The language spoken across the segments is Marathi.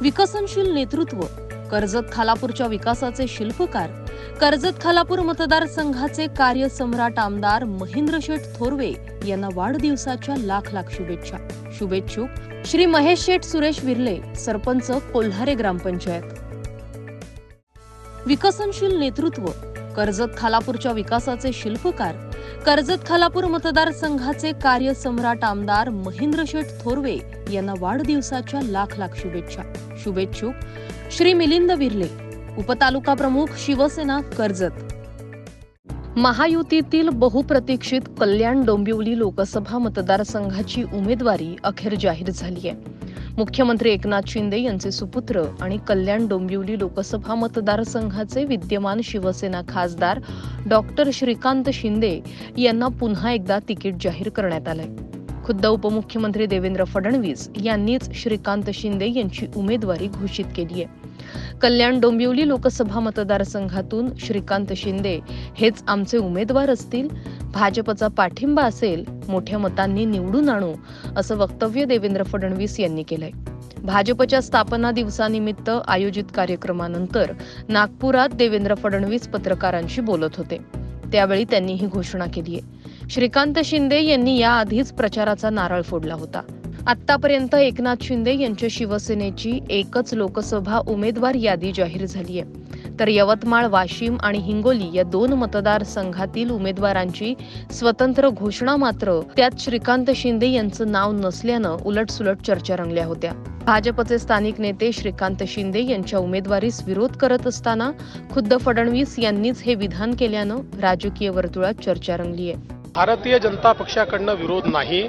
विकसनशील नेतृत्व कर्जत खालापूरच्या विकासाचे शिल्पकार कर्जत खालापूर मतदारसंघाचे कार्यसम्राट आमदार महेंद्र शेठ थोरवे यांना वाढदिवसाच्या लाख लाख शुभेच्छा. शुभेच्छुक श्री महेश शेठ सुरेश विर्ले सरपंच कोल्हारे ग्रामपंचायत. विकसनशील नेतृत्व कर्जत खालापूरच्या विकासाचे शिल्पकार कर्जत खालापूर मतदारसंघाचे कार्यसम्राट आमदार महेंद्र शेठ थोरवे यांना वाढदिवसाच्या लाख लाख शुभेच्छा. शुभेच्छुक श्री मिलिंद विर्ले उपतालुका प्रमुख शिवसेना कर्जत. महायुतीतील बहुप्रतीक्षित कल्याण डोंबिवली लोकसभा मतदारसंघाची उमेदवारी अखेर जाहीर झाली आहे. मुख्यमंत्री एकनाथ शिंदे यांचे सुपुत्र आणि कल्याण डोंबिवली लोकसभा मतदारसंघाचे विद्यमान शिवसेना खासदार डॉक्टर श्रीकांत शिंदे यांना पुन्हा एकदा तिकीट जाहीर करण्यात आलंय. खुद्द उपमुख्यमंत्री देवेंद्र फडणवीस यांनीच श्रीकांत शिंदे यांची उमेदवारी घोषित केली आहे. कल्याण डोंबिवली लोकसभा मतदारसंघातून श्रीकांत शिंदे हेच आमचे उमेदवार असतील. भाजपचा पाठिंबा असेल मोठ्या मतांनी निवडून आणू असं वक्तव्य देवेंद्र फडणवीस यांनी केलंय. भाजपच्या स्थापना दिवसानिमित्त आयोजित कार्यक्रमानंतर नागपुरात देवेंद्र फडणवीस पत्रकारांशी बोलत होते. त्यावेळी त्यांनी ही घोषणा केली आहे श्रीकांत शिंदे यांनी याआधीच प्रचाराचा नारळ फोडला होता. आतापर्यंत एकनाथ शिंदे यांच्या शिवसेनेची एकच लोकसभा उमेदवार यादी जाहीर झाली आहे. तर यवतमाळ वाशिम आणि हिंगोली या दोन मतदारसंघातील उमेदवारांची स्वतंत्र घोषणा मात्र त्यात श्रीकांत शिंदे यांचं नाव नसल्यानं उलटसुलट चर्चा रंगल्या होत्या. भाजपचे स्थानिक नेते श्रीकांत शिंदे यांच्या उमेदवारीस विरोध करत असताना खुद्द फडणवीस यांनीच हे विधान केल्यानं राजकीय वर्तुळात चर्चा रंगली आहे भारतीय जनता पक्षाकडनं विरोध नाही.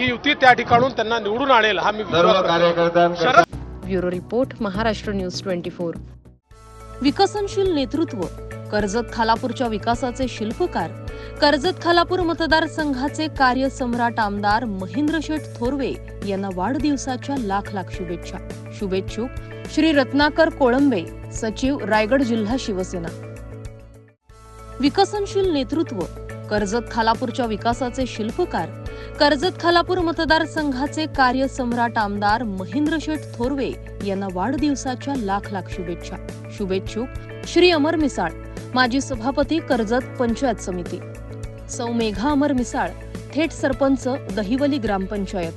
ही युती त्या ठिकाणून त्यांना निवडून आणेल हा मी विश्वास bureau report Maharashtra news twenty four. विकसनशील नेतृत्व कर्जत खालापूरच्या विकासाचे शिल्पकार कर्जत खालापूर मतदारसंघाचे कार्यसम्राट आमदार महेंद्र शेठ थोरवे यांना वाढदिवसाच्या लाख लाख शुभेच्छा. शुभेच्छुक श्री रत्नाकर कोळंबे सचिव रायगड जिल्हा शिवसेना. विकसनशील नेतृत्व कर्जत खालापूरच्या विकासाचे शिल्पकार कर्जत खालापूर मतदारसंघाचे कार्यसम्राट आमदार महेंद्र शेठ थोरवे यांना वाढदिवसाच्या लाख लाख शुभेच्छा. शुभेच्छुक श्री अमर मिसाळ माजी सभापती कर्जत पंचायत समिती. सौ मेघा अमर मिसाळ थेट सरपंच दहिवली ग्रामपंचायत.